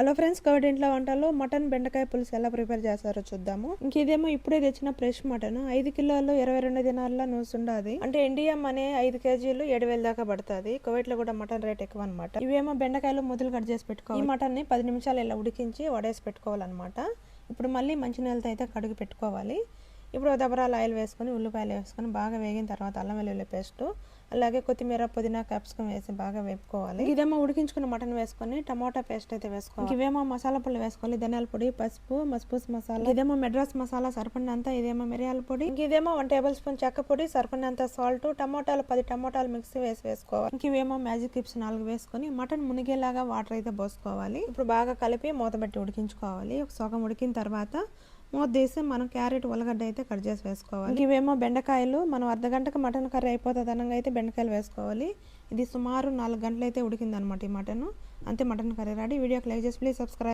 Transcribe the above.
Hello friends covered ఇంట్లో వంటలు mutton బెండకాయ పులుసు ఎలా ప్రిపేర్ చేస్తారో చూద్దాము. ఇంకేదేమో ఇప్పుడే తెచ్చిన ఫ్రెష్ మటన్. ఐదు కిలోలు ఇరవై రెండు దినాల్లో నూసుండాది అంటే ఇండియం అనే ఐదు కేజీలు ఏడు వేల దాకా పడుతుంది. కువైట్లో కూడా మటన్ రేట్ ఎక్కువ అనమాట ఇవేమో బెండకాయలు ముద్దలు కట్ చేసి పెట్టుకోవాలి. ఈ మటన్ని పది నిమిషాలు ఇలా ఉడికించి వడేసి పెట్టుకోవాలన్నమాట. ఇప్పుడు మళ్ళీ మంచి నీళ్ళతో అయితే కడిగి పెట్టుకోవాలి. ఇప్పుడు దబరాలు ఆయిల్ వేసుకొని ఉల్లిపాయలు వేసుకొని బాగా వేగిన తర్వాత అల్లం వెల్లుల్లి పేస్ట్ అలాగే కొత్తిమీర పుదీనా క్యాప్సికం వేసి బాగా వేపుకోవాలి. ఇదేమో ఉడికించుకున్న మటన్ వేసుకొని టమాటా పేస్ట్ అయితే వేసుకోవాలి. ఇవేమో మసాలా పొడి వేసుకోవాలి ధనియాల పొడి పసుపు మస్పూస్ మసాలా. ఇదేమో మెడ్రాస్ మసాలా సరిపడినంత ఇదేమో మిరియాల పొడి. ఇదేమో వన్ టేబుల్ స్పూన్ చెక్క పొడి సరిపడినంత సాల్ట్ టమోటాలు పది టమోటాలు మిక్సీ వేసి వేసుకోవాలి. ఇంక ఇవేమో మ్యాజిక్ కిప్స్ నాలుగు వేసుకొని మటన్ మునిగేలాగా వాటర్ అయితే పోసుకోవాలి. ఇప్పుడు బాగా కలిపి మూత పెట్టి ఉడికించుకోవాలి. ఒక సగం ఉడికిన తర్వాత మూత తీసి మనం క్యారెట్ ఉల్లగడ్డ అయితే కట్ చేసి వేసుకోవాలి. ఇవేమో బెండకాయలు మనం అర్ధ గంటకు మటన్ కర్రీ అయిపోతుంది అనగా అయితే బెండకాయలు వేసుకోవాలి. ఇది సుమారు నాలుగు గంటలు అయితే ఉడికిందనమాట ఈ మటన్. అంతే మటన్ కర్రీ రెడీ. వీడియోకి లైక్ చేసి ప్లీజ్ సబ్స్క్రైబ్